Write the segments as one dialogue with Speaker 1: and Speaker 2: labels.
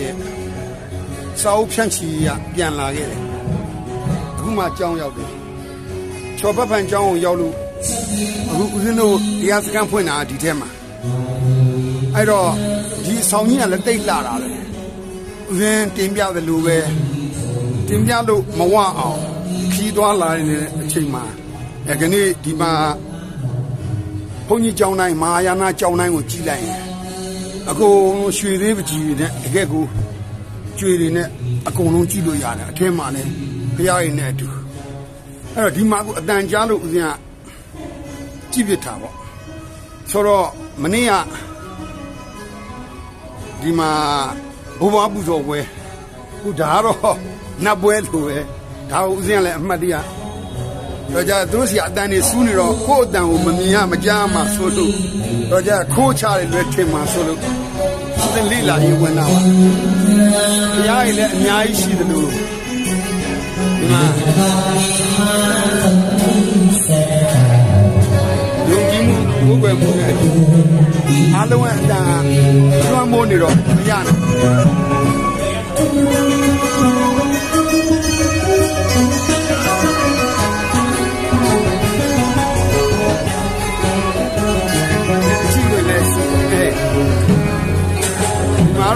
Speaker 1: ရဲ့စာအုပ်ဖြန့်ချီရပြန်လာခဲ့တယ်အခုမှအကြောင်းရောက်တယ်ချော်ပတ်ဖန်ကျောင်းကိုရောက်လို့အခုဦးဇင်းတို့တရားစခန်းဖွင့်တာဒီထဲမှာအဲ့တော့ဒီအဆောင်ကြီးကလည်းတိတ်လာတာပဲဦးဇင်းတင်ပြတယ်လို့ပဲတင်ပြလို့မဝအောင်ခီးသွားလာနေတဲ့အချိန်မှာအဲကနေ့ဒီမှာဘုန်းကြီးကျောင်းတိုင်းမဟာယာနာကျောင်းတိုင်းကိုကြည်လိုက်ရင် အကုန်ရွှေသေးပကြီးတွေနဲ့တကယ်ကိုကျွေတွေနဲ့အကုန်လုံးကြည့်လို့ရတယ်အထက်မှာလည်းဖျားရည်နဲ့အတူအဲ့တော့ဒီမှာကိုအတန်ကြားလို့ဦးဇင်းကကြည့်ပြစ်တာပေါ့ဆိုတော့မနေ့ကဒီမှာဘုရားပူဇော်ပွဲခုဒါကတော့နတ်ပွဲလိုပဲဒါကိုဦးဇင်းကလည်းအမှတ်တရ တော့ကြသူတို့စီအတန်နေစူးနေတော့ကိုယ့်အတန်ကိုမမြင်ရမကြားမှဆိုလို့တော့ကြခိုးချတယ်လွယ်ထင်မှဆိုလို့ဦးဇင်းလေးလာရေးဝင်တာပါတရားရည်လည်းအများကြီးရှိတယ်လို့ဒီမှာယုံကြည်မှုဘုရားမှုနဲ့အားလုံးအတန်ကျွမ်းမိုးနေတော့မရနဲ့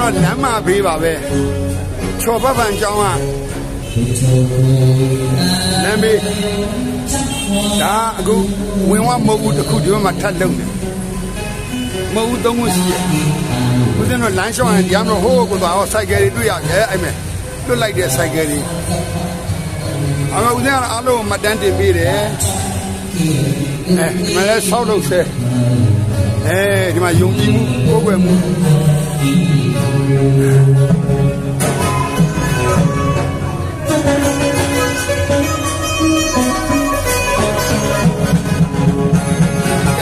Speaker 1: တော့လမ်းမဘေးပါပဲချော်ပတ်ပံကျောင်းကလမ်းဘေးဒါအခုဝင်ဝမဟုတ်ဘူးတစ်ခုဒီဘက်မှာထပ်လုံတယ်မဟုတ်ဘူးသုံးခုရှိရဲ့ဦးဇင်းတို့လမ်းလျှောက်ရင်ဒီမှာဟိုးကိုသွားတော့စိုက်ကယ်တွေတွေ့ရတယ်အဲ့မဲ့လွတ်လိုက်တဲ့စိုက်ကယ်တွေအမဦးဇင်းကအားလုံးမတန်းတင်ပေးတယ်အဲမလဲဆောက်လို့ဆဲအဲဒီမှာယုံကြည်မှုကိုယ်ွယ်မှု က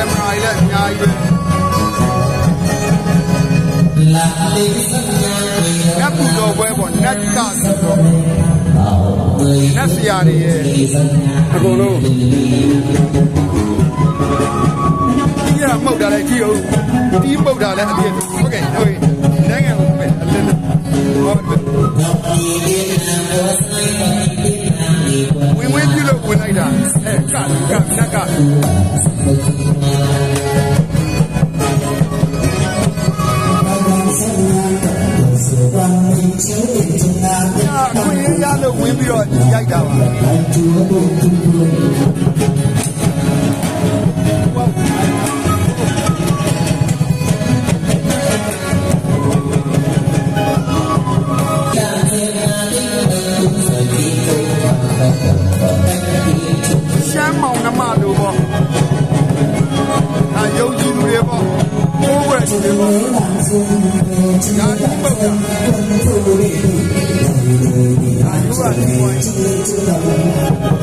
Speaker 1: င်မရာကြီးလည်းအများကြီးပဲနတ်ပူတော်ပွဲပေါ့နတ်ကဆိုတော့နတ်ဆရာတွေရဲ့အကုန်လုံးဒီကမှုတ်တာလည်းကြည့်အောင်ဒီမှုတ်တာလည်းအပြည့်ဟုတ်ကဲ့ဟုတ်ကဲ့နိုင်ငံကို အဲက အာယု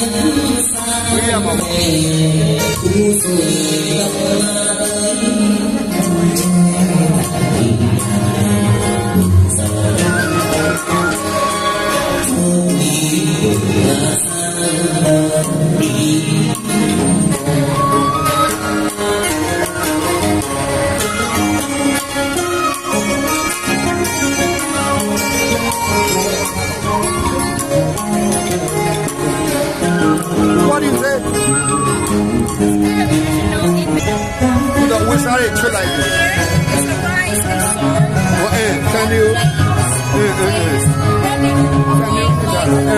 Speaker 1: William, 出来的。我哎，三六，嗯嗯嗯，三六嗯。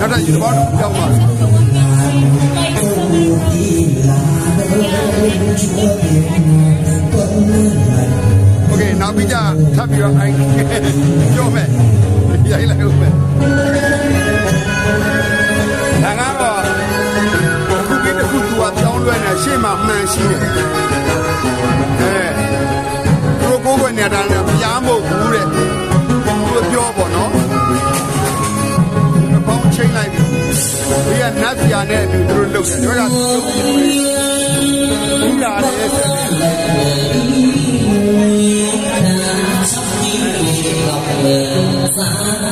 Speaker 1: 那那你的包不要吗？OK，နောက်ပြီးကြထပ်ပြီးတော့အိုင်ကြောက်မယ်ရိုက်လိုက်ဦးမယ် န်ရှိတယ်
Speaker 2: အဲသူတို့ကိုယ်ကိုယ်နေတာလည်းဘုရားမဟုတ်ဘူး
Speaker 3: တဲ့သူတို့ပြောပေါ့နော်အပေါင်းချိ
Speaker 2: န်လိုက်ပြီဒီကနတ်ပြာ
Speaker 3: နဲ့အ
Speaker 2: တူသူတို့လှုပ်တ
Speaker 3: ယ်တို့ကသူတို့
Speaker 2: ဘုရားလည်းဆက်တယ်